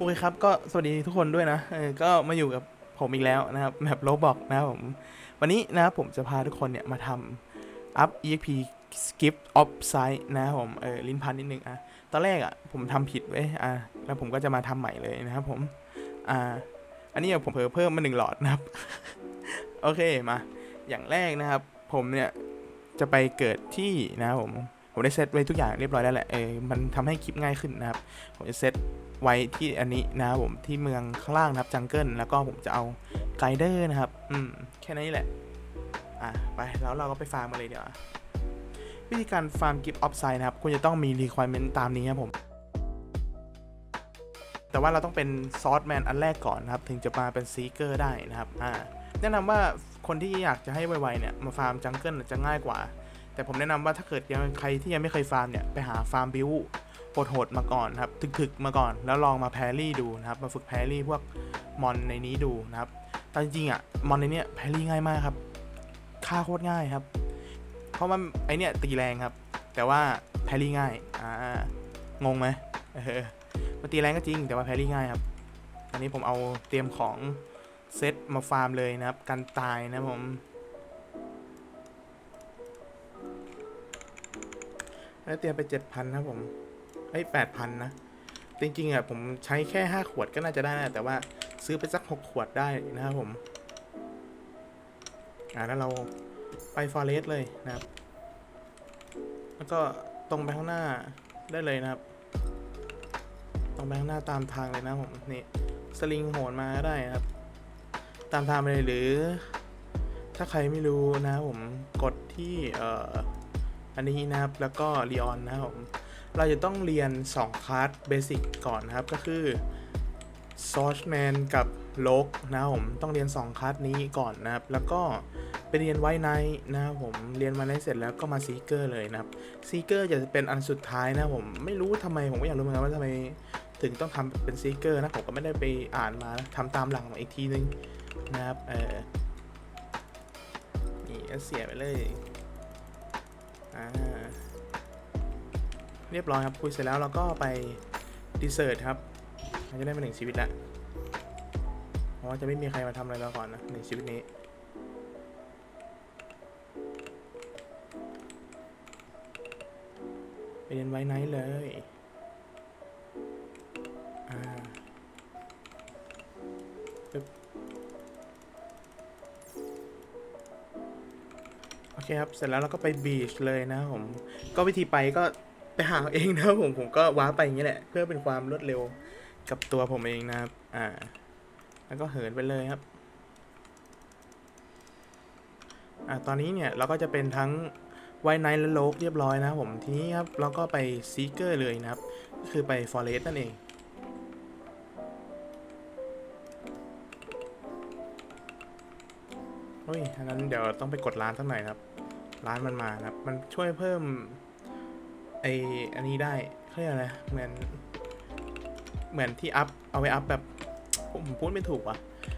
โอเคครับ ก็สวัสดีทุกคนด้วยนะเออก็มาอยู่กับผมอีกแล้วนะครับแบบโลบอกนะครับผม วันนี้นะครับผมจะพาทุกคนเนี่ยมาทำ up exp skip offside นะครับผม เออลิ้นพันนิดนึงอะ ตอนแรกอะผมทำผิดไว้อะ แล้วผมก็จะมาทำใหม่เลยนะครับผม อ่า อันนี้ผมเพิ่มเพิ่มมาหนึ่งหลอดนะครับ โอเคมา อย่างแรกนะครับ ผมเนี่ยจะไปเกิดที่นะครับผม ผมได้เซตไว้ทุกอย่างเรียบร้อยแล้วแหละเออมันทำให้คลิปง่ายขึ้นนะครับ ผมจะเซตไว้ที่อันนี้นะครับผมที่เมืองข้างล่างนะครับจังเกิลแล้วก็ผมจะเอาไกด์เดอร์นะครับอืมแค่นี้แหละอะไปแล้วเราก็ไปฟาร์มมาเลยเดี๋ยวาวิธีการฟาร์มกิฟต์ออฟไซด์นะครับคุณจะต้องมี requirement ตามนี้ครับผมแต่ว่าเราต้องเป็นซอสแมนอันแรกก่อนนะครับ ถึงจะมาเป็นซีเกอร์ได้นะครับอ่าแนะนำว่าคนที่อยากจะให้ไวๆเนี่ย มาฟาร์มจังเกิลจะง่ายกว่า แต่ผมแนะนำว่าถ้าเกิดยังใครที่ยังไม่เคยฟาร์มเนี่ยไปหาฟาร์มบิวโหดๆมาก่อนครับถึกๆมาก่อนแล้วลองมาแพรี่ดูนะครับ มาฝึกแพรี่พวกมอนในนี้ดูนะครับแต่จริงๆอะมอนในเนี้ยแพรี่ง่ายมากครับฆ่าโคตรง่ายครับ เพราะมันไอเนี้ยตีแรงครับ แต่ว่าแพรี่ง่ายอ่างงไหมเออมันตีแรงก็จริง แต่ว่าแพรรี่ง่ายครับ อันนี้ผมเอาเตรียมของเซตมาฟาร์มเลยนะครับ กันตายนะผม แล้วเตรียมไปเจ็ดพันครับผมเอ้แปดพันนะ จริงๆอะผมใช้แค่ห้าขวดก็น่าจะได้นะแต่ว่าซื้อไปสักหกขวดได้นะครับผม อ่าแล้วเราไปฟอเรสเลยนะครับ แล้วก็ตรงไปข้างหน้าได้เลยนะครับ ตรงไปข้างหน้าตามทางเลยนะผมนี่สลิงโหนมาก็ได้นะครับ ตามทางไปเลยหรือ ถ้าใครไม่รู้นะผมกดที่เอ่อ อันนี้นะครับแล้วก็เรียนนะครับผมเราจะต้องเรียน 2 คลาสเบสิกก่อนนะครับก็คือซอ r แมนกับโลกนะครับผมต้องเรียน 2คลาสนี้ก่อนนะครับ แล้วก็ไปเรียนไวไนนะครับผมเรียนไวไนเสร็จแล้วก็มาซีเกอร์เลยนะครับซีเกอร์จะเป็นอันสุดท้ายนะผมไม่รู้ทำไมผมก็อยากรู้เหมือนกันว่าทำไมถึงต้องทำเป็นซีเกอร์นะผมก็ไม่ได้ไปอ่านมานะทำตามหลังมาอีกทีนึงนะครับเออนี่ก็เสียไปเลย อ่าเรียบร้อยครับคุยเสร็จแล้วเราก็ไปดีเซอร์ตครับเราจะได้มาหนึ่งชีวิตละเพราะว่าจะไม่มีใครมาทำอะไรเราก่อนนะในชีวิตนี้ไปเรียนไว้ไนท์เลย อเคครับเสร็จแล้วเราก็ไปบีชเลยนะผมก็วิธีไปก็ไปหาเองนะผมผมก็ว้าไปอย่างนี้แหละเพื่อเป็นความรวดเร็วกับตัวผมเองนะครับอ่าแล้วก็เหินไปเลยครับอ่าตอนนี้เนี่ยเราก็จะเป็นทั้งไวไนและโลกเรียบร้อยนะผมทีนี้ครับเราก็ไปซีเกอร์เลยนะครับก็คือไปฟอเรสต์นั่นเอง ฮ้ยอันนั้นเดี๋ยวต้องไปกดร้านสักหน่อยนครับ ร้านมันมาครับ มันช่วยเพิ่ม ไออันนี้ได้เขาเรียกอะไร เหมือน เหมือนที่อัพ เอาไว้อัพแบบ ผมพูดไม่ถูกว่ะ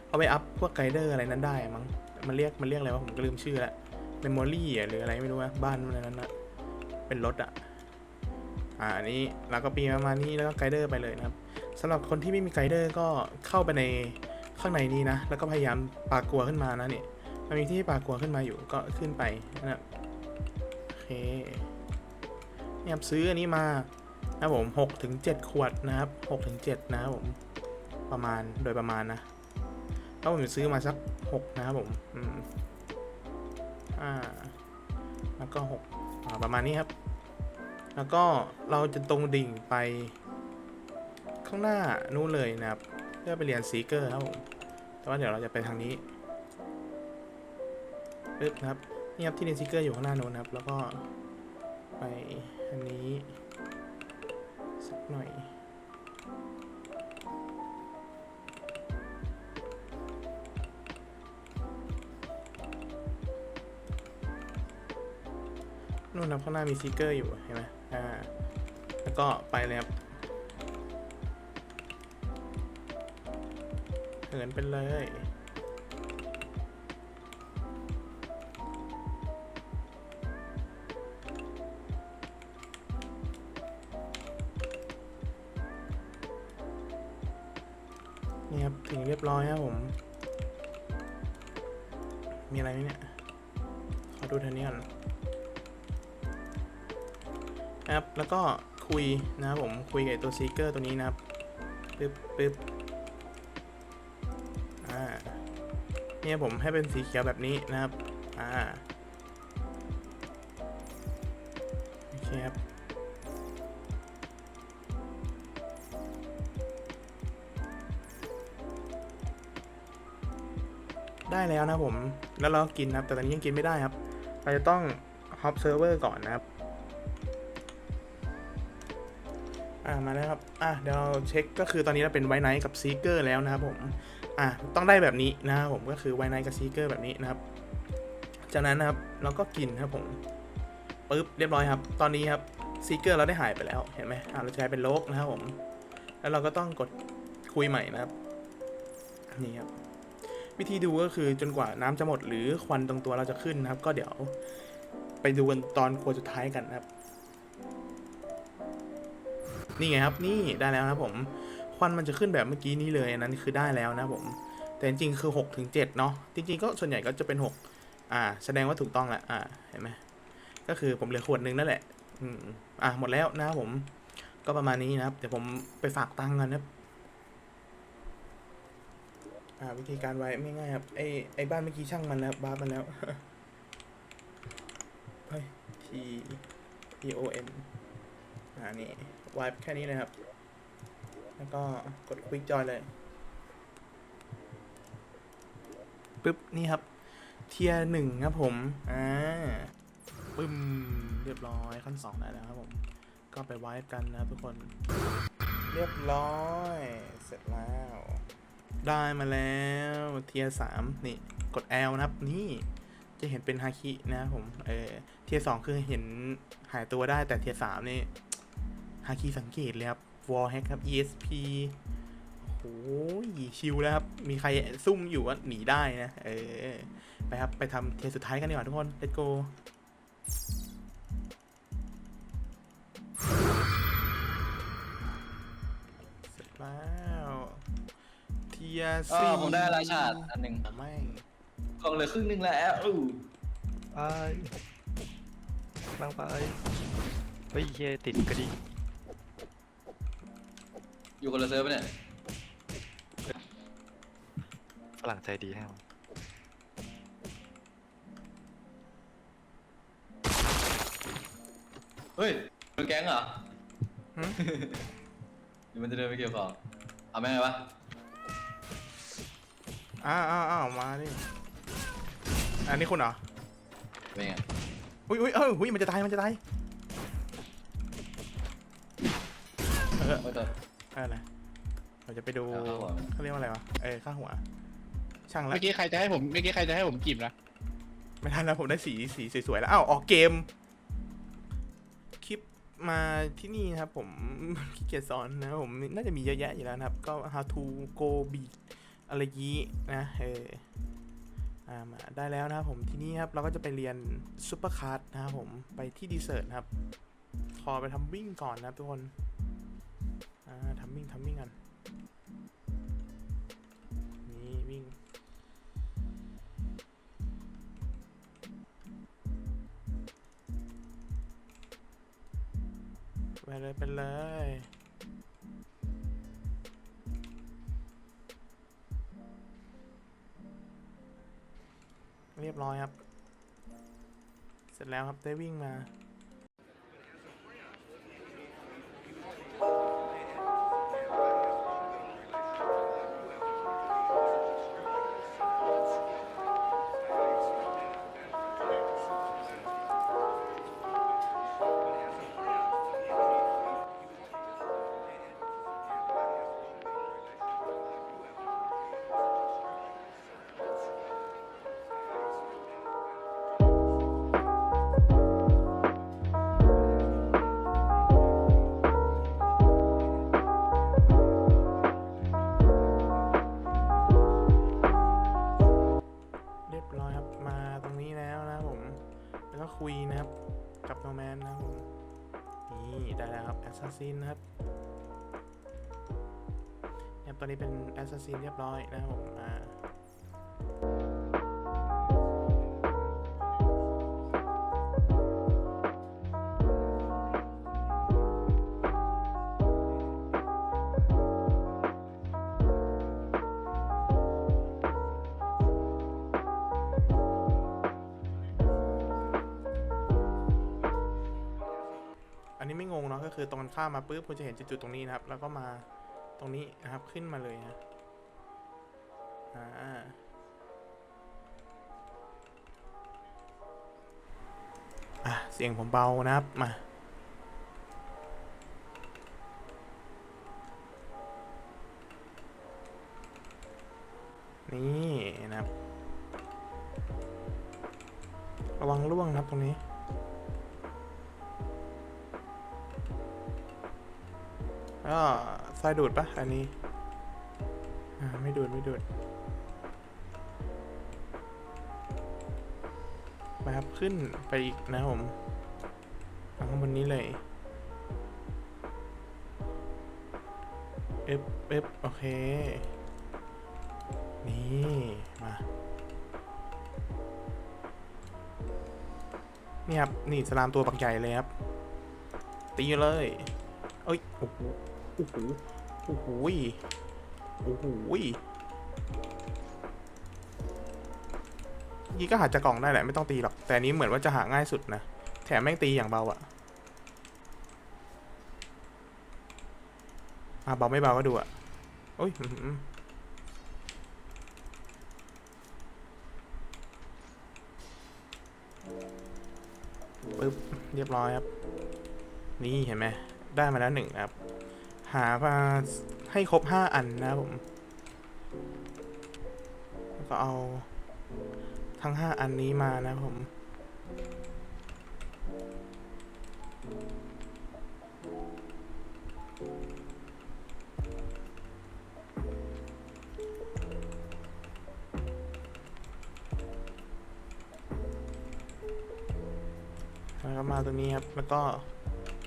เอาไปอัพพวกไกด์เดอร์อะไรนั้นได้มั้ง มันเรียก มันเรียกอะไรวะ ผมก็ลืมชื่อละเมมโมรี่อะหรืออะไรไม่รู้ว่าบ้านอะไรนั้นนะเป็นรถอะอ่า อันนี้เราก็ปีนประมาณนี้แล้วก็ไกด์เดอร์ไปเลยนะครับสำหรับคนที่ไม่มีไกด์เดอร์ก็เข้าไปในข้างในนี้นะ แล้วก็พยายามปากกลัวขึ้นมานะเนี่ย มันมีที่ปากัวขึ้นมาอยู่ก็ขึ้นไปนะครับโอเคเนี่ยครับซื้ออันนี้มานะผมหกถึงเจ็ดขวดนะครับหกถึงเจ็ดนะครับผมประมาณโดยประมาณนะแล้วผมซื้อมาสักหกนะครับผมอืมอ่าแล้วก็หกอ่าประมาณนี้ครับ แล้วก็เราจะตรงดิ่งไป ข้างหน้านู้นเลยนะครับเพื่อไปเรียนซีเกอร์ครับผมแต่ว่าเดี๋ยวเราจะไปทางนี้ ปึ๊บนะครับนี่ครับที่เรียนซิกเกอร์อยู่ข้างหน้าโน้นครับ แล้วก็ไปอันนี้สักหน่อยนู่นครับข้างหน้ามีซิกเกอร์อยู่เห็นไหมอ่า แล้วก็ไปเลยครับเหินไปเลย มีอะไรไหมเนี่ยขอดูทางนี้ก่อนนะครับแล้วก็คุยนะครับผมคุยกับตัวซีเกอร์ตัวนี้นะครับปึ๊บปึ๊บอ่าเนี่ยผมให้เป็นสีเขียวแบบนี้นะครับอ่าโอเคครับ แล้วนะผม แล้วเรากินนะครับ แต่ตอนนี้ยังกินไม่ได้ครับ เราจะต้อง hop server ก่อนนะครับ อ่ามาแล้วครับ อะเดี๋ยวเราเช็คก็คือตอนนี้เราเป็นไวไนท์กับซีเกอร์แล้วนะครับผม อะต้องได้แบบนี้นะครับผมก็คือไวไนท์กับซีเกอร์แบบนี้นะครับ จากนั้นนะครับเราก็กินครับผมปึ๊บเรียบร้อยครับ ตอนนี้ครับซีเกอร์เราได้หายไปแล้วเห็นไหมอ่าเราจะกลายเป็นโลกนะครับผม แล้วเราก็ต้องกดคุยใหม่นะครับ นี่ครับ วิธีดูก็คือจนกว่าน้ำจะหมดหรือควันตรงตัวเราจะขึ้นนะครับ ก็เดี๋ยวไปดูกันตอนครัวสุดท้ายกันนะครับ นี่ไงครับนี่ได้แล้วนะผมควันมันจะขึ้นแบบเมื่อกี้นี้เลยอันนั้นคือได้แล้วนะผมแต่จริงๆคือ 6 ถึง 7 เนาะจริงๆก็ส่วนใหญ่ก็จะเป็น 6 อ่า แสดงว่าถูกต้องแหละอ่าเห็นไหมก็คือผมเหลือขวดนึงนั่นแหละ อืมอะหมดแล้วนะครับผม ก็ประมาณนี้นะครับ เดี๋ยวผมไปฝากตังค์กันนะครับ อ่าวิธีการไว้ไม่ง่ายครับ ไอไอบ้านเมื่อกี้ช่างมันแล้วบ้ามันแล้วเฮ้ย T P O N อ่านี่ไว้แค่นี้เลยครับ แล้วก็กดควิกจอยเลยปึ๊บ นี่ครับ เทียหนึ่งครับผม อ่า ปึ้ม เรียบร้อยขั้นสองได้แล้วครับผม ก็ไปไว้กันนะทุกคน เรียบร้อย เสร็จแล้ว ได้มาแล้วเทียสามนี่กด L นะครับนี่จะเห็นเป็นฮาคินะครับผมเออเทียสองคือเห็นหายตัวได้แต่เทียสามนี่ฮาคิสังเกตเลยครับวอลแฮกครับ ESP โอ้โหชิวแล้วครับ มีใครซุ่มอยู่ก็หนีได้นะ เออ ไปครับ ไปทำเทียสุดท้ายกันดีกว่าทุกคน let's go เทียอ๋อสี่ผมได้ราชาติอันหนึ่งไม่กล่องเหลือครึ่งหนึงแล้วอู้ไปนั่งไปเฮ้ยเฮียติดกระดิ่งอยู่คนละเซิร์ฟปะเนี่ยฝรั่งใจดีให้มาเฮ้ยมันแก๊งเหรอหึหรือมันจะเดินไปเกี่ยวของเอาแม่งไงวะ อ้าวอ้าวอ้าวมาดิอันนี้คุณเหรอเป็นไงอุ้ยอุ้ยเอออุ้ยมันจะตายมันจะตายเออไม่ต้อง อะไรเราจะไปดูเอาเข้าหัว เขาเรียกว่าอะไรวะเออข้าหัว ช่างละเมื่อกี้ใครจะให้ผมเมื่อกี้ใครจะให้ผมจีบนะไม่ทันแล้วผมได้สีสีสวยๆแล้วอ้าวออกเกม คลิปมาที่นี่นะครับผม ขี้เกียจสอนนะครับผมน่าจะมีเยอะแยะอยู่แล้วนะครับ ก็ how to go beat อะไรยี้นะเออมาได้แล้วนะครับผมที่นี่ครับเราก็จะไปเรียนซูเปอร์คัทนะครับผมไปที่ดีเซอร์นครับ ขอไปทำวิ่งก่อนนะครับทุกคนทำวิ่งทำวิ่งกันนี่วิ่งไปเลยไปเลย เรียบร้อยครับ เสร็จแล้วครับได้วิ่งมา แอสซัสซินเรียบร้อยนะครับผมอ่าอันนี้ไม่งงเนาะก็คือตรงกันข้ามมาปุ๊บคุณจะเห็นจุดๆตรงนี้นะครับ แล้วก็มา ตรงนี้นะครับขึ้นมาเลยนะอ่าอะเสียงผมเบานะครับมานี่นะครับ ระวังล่วงนะครับตรงนี้ก็ ทรายดูดปะอันนี้ไม่ดูดไม่ดูดไปครับขึ้นไปอีกนะผมข้างบนนี้เลยเอ๊บเอ๊บโอเค นี่ มา นี่ครับ นี่สลามตัวปักใหญ่เลยครับ ตีเลย เอ้ย โอ้โห โอ้โห โอ้โหยโอ้โหยยี่ก็หาจากกล่องได้แหละไม่ต้องตีหรอก แต่นี้เหมือนว่าจะหาง่ายสุดนะ แถมแม่งตีอย่างเบาอะอะเบาไม่เบาก็ดูอะโอ้ยปึ๊บเรียบร้อยครับ นี่เห็นไหมได้มาแล้วหนึ่งครับ หามาให้ครบห้าอันนะผมแล้วก็เอาทั้งห้าอันนี้มานะผมแล้วก็มาตรงนี้ครับ แล้วก็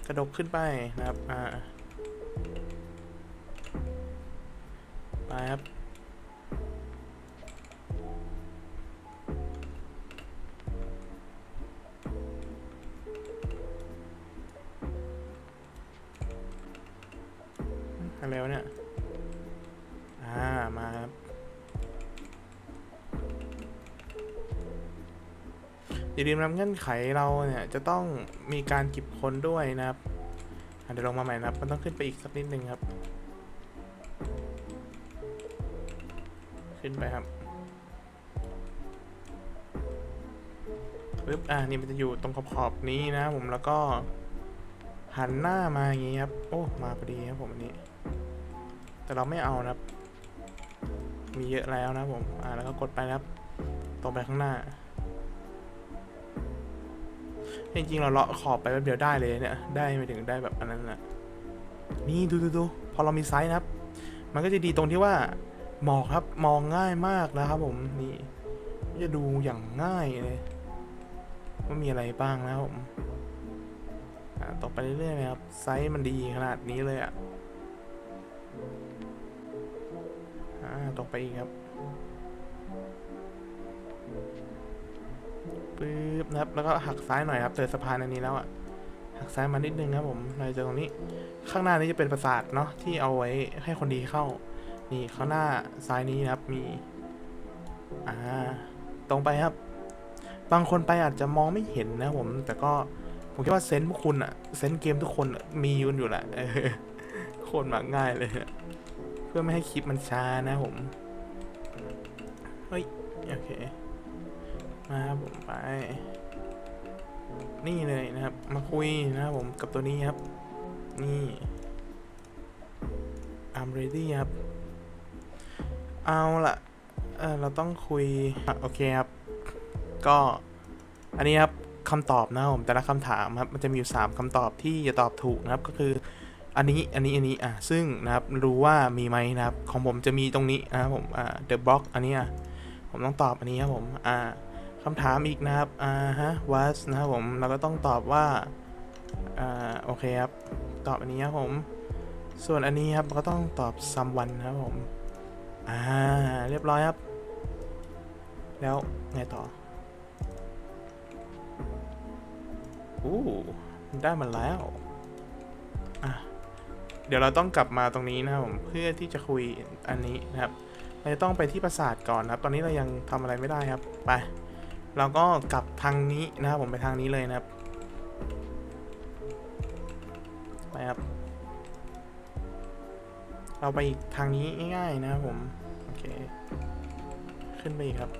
กระดกขึ้นไปนะครับ อ่า ไปครับ อะไรวะเนี่ย อ่า มาครับ อย่าลืมนำเงื่อนไขเราเนี่ย จะต้องมีการเก็บคนด้วยนะครับ เดี๋ยวลงมาใหม่นะครับ มันต้องขึ้นไปอีกสักนิดนึงครับ ขึ้นไปครับปึ๊บอ่านี่มันจะอยู่ตรงขอบๆนี้นะผมแล้วก็หันหน้ามาอย่างงี้ครับ โอ้มาพอดีครับผมอันนี้ แต่เราไม่เอานะครับ มีเยอะแล้วนะผม อ่าแล้วก็กดไปนะครับ ตรงไปข้างหน้า จริงๆเราเลาะขอบไปแป๊บเดียวได้เลยเนี่ย ได้ไปถึงได้แบบอันนั้นนะนี่ดูดูดูพอเรามีไซส์นะครับ มันก็จะดีตรงที่ว่าหมอกครับมองง่ายมากนะครับผมนี่จะดูอย่างง่ายเลยว่ามีอะไรบ้างนะครับผมต่อไปเรื่อยๆนะครับ ไซส์มันดีขนาดนี้เลยอะอ่าต่อไปอีกครับ ปึ๊บนะครับ แล้วก็หักซ้ายหน่อยครับเจอสะพานอันนี้แล้วอะ หักซ้ายมานิดนึงครับผมเราเจอตรงนี้ ข้างหน้านี้จะเป็นปราสาทเนาะที่เอาไว้ให้คนดีเข้า นี่ข้างหน้าซ้ายนี้นะครับ มี อ่า ตรงไปครับ บางคนไปอาจจะมองไม่เห็นนะผม แต่ก็ผมคิดว่าเซนส์พวกคุณอะเซนส์เกมทุกคนมียู่อยู่แหละโคตรมาง่ายเลย เพื่อไม่ให้คลิปมันช้านะผม เฮ้ย โอเค มาครับผมไป นี่เลยนะครับ มาคุยนะครับผมกับตัวนี้ครับ นี่ I'm ready ครับ เอาละเออเราต้องคุยอโอเคครับ ก็อันนี้ครับคำตอบนะครับผมแต่ละคำถามครับมันจะมีอยู่สามคำตอบที่จะตอบถูกนะครับก็คืออันนี้อันนี้อันนี้อะซึ่งนะครับรู้ว่ามีไหมนะครับของผมจะมีตรงนี้นะครับผมอ่า the block อันนี้อะผมต้องตอบอันนี้ครับผมอ่า คำถามอีกนะครับ อ่าฮะ was นะครับผม เราก็ต้องตอบว่า อ่า โอเคครับ ตอบอันนี้ครับผม ส่วนอันนี้ครับก็ต้องตอบ someone นครับผม อ่า เรียบร้อยครับ แล้วไงต่ออู้ได้มาแล้ว อะ เดี๋ยวเราต้องกลับมาตรงนี้นะครับผม เพื่อที่จะคุยอันนี้นะครับ เราจะต้องไปที่ปราสาทก่อนนะครับ ตอนนี้เรายังทำอะไรไม่ได้ครับ ไป เราก็กลับทางนี้นะครับผมไปทางนี้เลยนะครับ ไปครับ เราไปอีกทางนี้ง่ายๆนะครับผม โอเค ขึ้นไปอีกครับ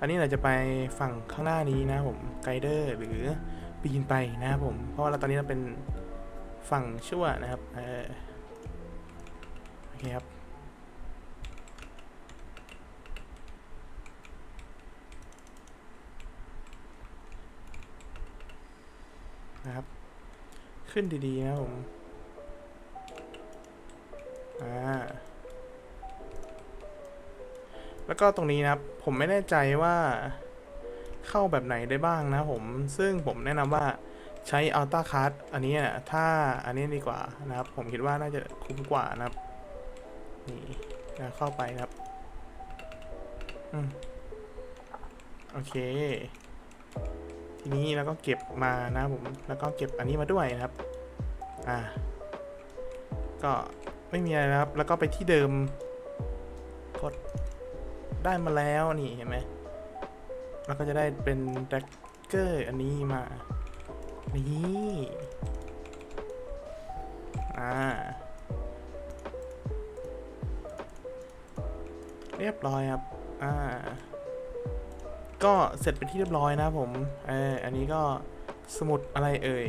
อันนี้เราจะไปฝั่งข้างหน้านี้นะผมไกด์เดอร์หรือปีนไปนะครับผม เพราะว่าเราตอนนี้เราเป็นฝั่งชั่วนะครับเออโอเคครับนะครับ ขึ้นดีๆนะผม อ่า แล้วก็ตรงนี้นะครับ ผมไม่แน่ใจว่าเข้าแบบไหนได้บ้างนะผม ซึ่งผมแนะนำว่าใช้ Ultra Card อันนี้นะถ้าอันนี้ดีกว่านะครับ ผมคิดว่าน่าจะคุ้มกว่านะครับ นี่แล้วเข้าไปนะครับ อืม โอเค ทีนี้เราก็เก็บมานะผม แล้วก็เก็บอันนี้มาด้วยนะครับ อ่า ก็ไม่มีอะไรนะครับ แล้วก็ไปที่เดิม กด ได้มาแล้วนี่เห็นไหมแล้วก็จะได้เป็นแดกเกอร์อันนี้มา นี่อ่าเรียบร้อยครับ อ่า ก็เสร็จเป็นที่เรียบร้อยนะผม เออ อันนี้ก็สมุดอะไรเอ่ย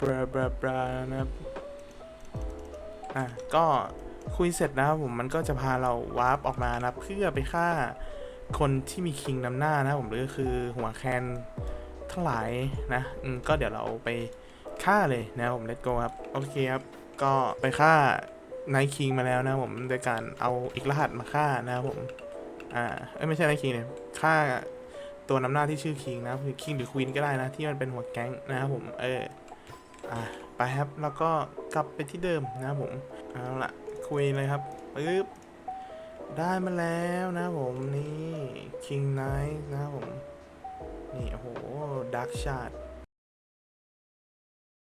บราบราบรานะครับ อะ ก็ คุยเสร็จนะครับผมมันก็จะพาเราวาร์ปออกมานะเพื่อไปฆ่าคนที่มีคิงนำหน้านะผมหรือคือหัวแคนทั้งหลายนะอืมก็เดี๋ยวเราไปฆ่าเลยนะผม let's go ครับโอเคครับก็ไปฆ่าไนท์คิงมาแล้วนะผมโดยการเอาอีกรหัสมาฆ่านะผมอ่าเอ้ยไม่ใช่ไนท์คิงเนี่ยฆ่าตัวนำหน้าที่ชื่อคิงนะคือคิงหรือควีนก็ได้นะที่มันเป็นหัวแก๊งนะครับผมเอออะไปครับแล้วก็กลับไปที่เดิมนะครับผมเอาละ คุยเลยครับปึ๊บได้มาแล้วนะผมนี่ King Knight นะผม นี่ โอ้โห Dark Shot